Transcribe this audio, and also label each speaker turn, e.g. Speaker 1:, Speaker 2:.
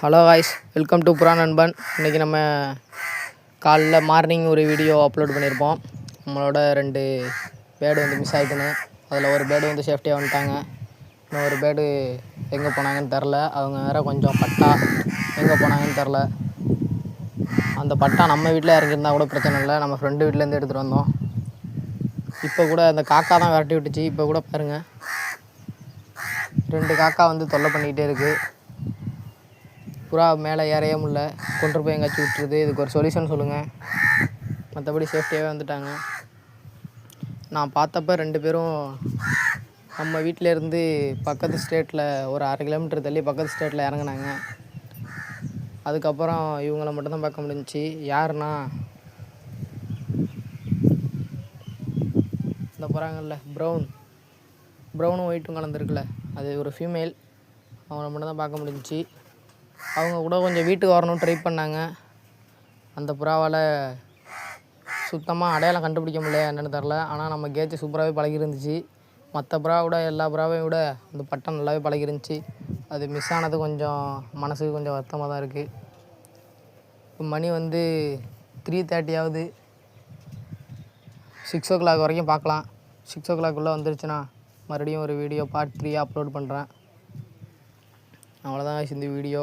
Speaker 1: Hello voice welcome to புறா நண்பன் இன்றைக்கி நம்ம காலைல மார்னிங் ஒரு வீடியோ அப்லோட் பண்ணியிருப்போம். நம்மளோட ரெண்டு பேர்டு வந்து மிஸ் ஆகிட்டுன்னு அதில் ஒரு பேர்டு வந்து சேஃப்டியாக வந்துட்டாங்க. இன்னும் ஒரு பேர்டு எங்கே போனாங்கன்னு தெரில அவங்க வேறு கொஞ்சம் பட்டா எங்கே போனாங்கன்னு தெரில அந்த பட்டா நம்ம வீட்டில் இறங்கியிருந்தா கூட பிரச்சனை இல்லை. நம்ம ஃப்ரெண்டு வீட்டிலேருந்து எடுத்துகிட்டு வந்தோம். இப்போ கூட அந்த காக்கா தான் விரட்டி விட்டுச்சு. இப்போ கூட பாருங்கள் ரெண்டு காக்கா வந்து தொல்லை பண்ணிக்கிட்டே இருக்குது புறா மேலே ஏறைய முடில கொண்டு போய் எங்கேயாச்சும் விட்டுருது இதுக்கு ஒரு சொல்யூஷன் சொல்லுங்கள் மற்றபடி சேஃப்டியாகவே வந்துட்டாங்க. நான் பார்த்தப்ப ரெண்டு பேரும் நம்ம வீட்டிலேருந்து பக்கத்து ஸ்டேட்டில் ஒரு அரை கிலோமீட்டர் தள்ளி பக்கத்து ஸ்டேட்டில் இறங்குனாங்க. அதுக்கப்புறம் இவங்கள மட்டும்தான் பார்க்க முடிஞ்சிச்சு. யாருன்னா? இந்த போகிறாங்கல்ல ப்ரௌன் ப்ரௌனும் ஒயிட்டும் கலந்துருக்குல்ல. அது ஒரு ஃபீமேல் அவங்கள மட்டும்தான் பார்க்க முடிஞ்சிச்சு. அவங்க கூட கொஞ்சம் வீட்டுக்கு வரணும்னு ட்ரை பண்ணாங்க. அந்த புறாவால் சுத்தமாக அடையாளம் கண்டுபிடிக்க முடியல என்னென்னு தெரில ஆனால் நம்ம கேட்ச் சூப்பராகவே பழகி இருந்துச்சு மற்ற புறா விட எல்லா புறாவையும் விட அந்த பட்டம் நல்லாவே பழகி இருந்துச்சு அது மிஸ் ஆனது கொஞ்சம் மனசுக்கு கொஞ்சம் வருத்தமாக தான் இருக்குது மணி வந்து த்ரீ தேர்ட்டி ஆகுது. சிக்ஸ் ஓ கிளாக் வரைக்கும் பார்க்கலாம். சிக்ஸ் ஓ கிளாக்குள்ளே வந்துருச்சுன்னா மறுபடியும் ஒரு வீடியோ பார்ட் த்ரீ அப்லோட் பண்ணுறேன் அவ்வளோதான் இந்த video